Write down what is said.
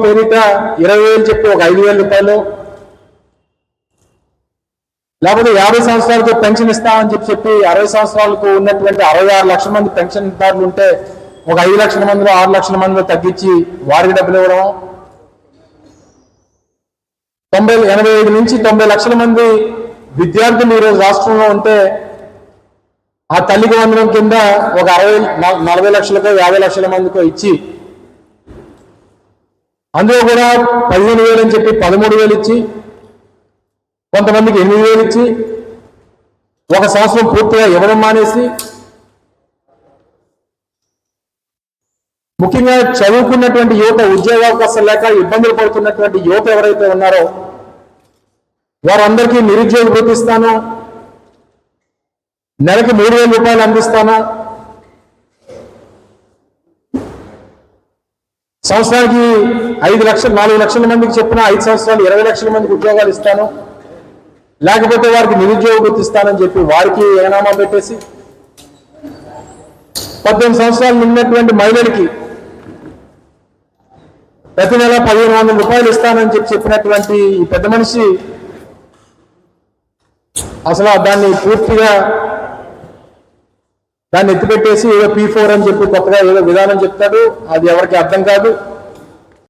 పేరిట ఇరవై వేలు చెప్పి ఒక ఐదు వేల రూపాయలు లేకపోతే యాభై సంవత్సరాలతో పెన్షన్ ఇస్తామని చెప్పి చెప్పి అరవై సంవత్సరాలకు ఉన్నటువంటి అరవై ఆరు లక్షల మంది పెన్షన్దారులు ఉంటే ఒక ఐదు లక్షల మందిలో ఆరు లక్షల మందిలో తగ్గించి వారికి డబ్బులు ఇవ్వడం తొంభై ఎనభై ఐదు నుంచి తొంభై లక్షల మంది విద్యార్థులు ఈరోజు రాష్ట్రంలో ఉంటే ఆ తల్లికి వందనం కింద ఒక అరవై నలభై లక్షలకో యాభై లక్షల మందికో ఇచ్చి అందులో కూడా పదిహేను వేలు అని చెప్పి పదమూడు వేలు ఇచ్చి కొంతమందికి ఎనిమిది వేలు ఇచ్చి ఒక సంవత్సరం పూర్తిగా ఇవ్వడం మానేసి ముఖ్యంగా చదువుకున్నటువంటి యువత ఉద్యోగావకాశం లేక ఇబ్బందులు పడుతున్నటువంటి యువత ఎవరైతే ఉన్నారో వారందరికీ నిరుద్యోగ భృతి నెలకు నెలకి మూడు వేల రూపాయలు అందిస్తాను. సంవత్సరానికి ఐదు లక్షలు నాలుగు లక్షల మందికి చెప్పిన ఐదు సంవత్సరాలు ఇరవై లక్షల మందికి ఉద్యోగాలు ఇస్తాను. లేకపోతే వారికి నిరుద్యోగ గుర్తిస్తానని చెప్పి వారికి ఏనామా పెట్టేసి పద్దెనిమిది సంవత్సరాలు నిన్నటువంటి మహిళలకి ప్రతి నెల పదిహేను వందల రూపాయలు ఇస్తానని చెప్పి చెప్పినటువంటి ఈ పెద్ద మనిషి అసలు దాన్ని పూర్తిగా దాన్ని ఎత్తిపెట్టేసి ఏదో పీ ఫోర్ అని చెప్పి కొత్తగా ఏదో విధానం చెప్తాడు. అది ఎవరికి అర్థం కాదు.